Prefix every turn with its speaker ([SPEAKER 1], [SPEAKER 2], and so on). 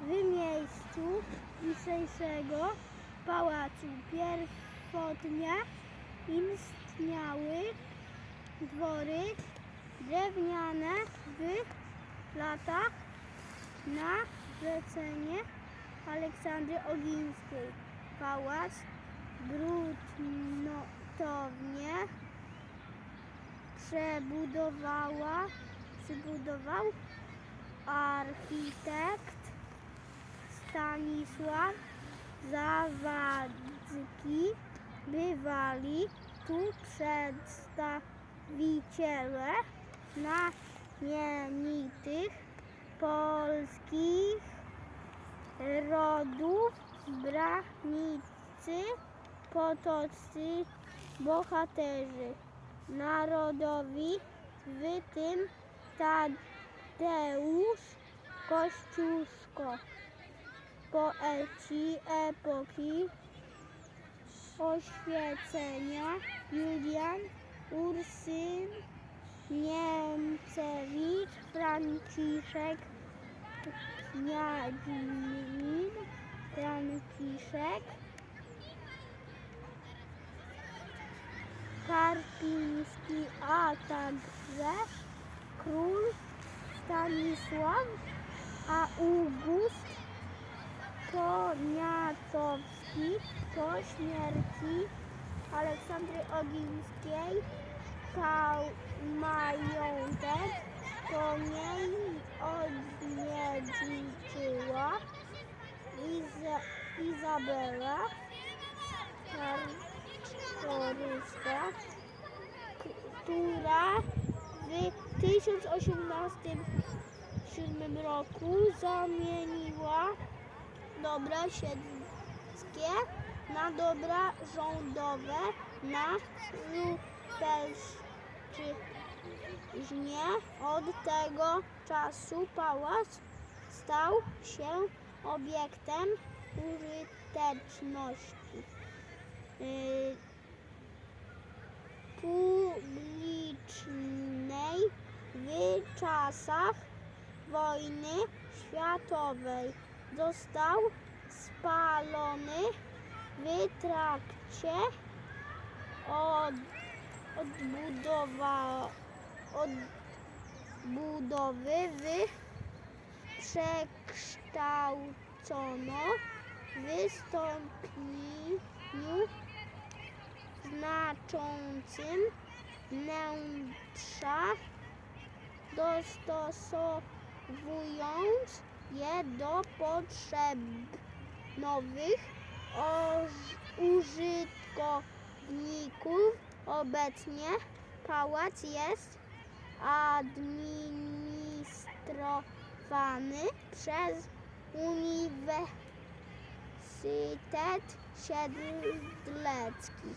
[SPEAKER 1] w miejscu dzisiejszego pałacu pierwotnie istniały dwory drewniane w latach na zlecenie Aleksandry Ogińskiej. Pałac gruntownie przebudowała, przybudował architekt Stanisław Zawadzki. Bywali tu przedstawiciele znamienitych polskich rodów, branicy, potoccy, bohaterzy narodowi, w tym Tadeusz Kościuszko, poeci epoki oświecenia Julian Ursyn Niemcewicz, Franciszek Kniadzin, Franciszek Karpiński, a także król Stanisław Poniatowski po śmierci Aleksandry Ogińskiej stał majątek po niej odziedziczyła Iza, Izabela Czartoryska, która w 1087 roku zamieniła dobra na dobra rządowe na lutecźnie. Od tego czasu pałac stał się obiektem użyteczności yy, publicznej w czasach wojny światowej. Został spalony w trakcie od, odbudowa, odbudowy w przekształcono w stopniu znaczącym wnętrza, dostosowując je do potrzeb nowych użytkowników. Obecnie pałac jest administrowany przez Uniwersytet Siedlecki.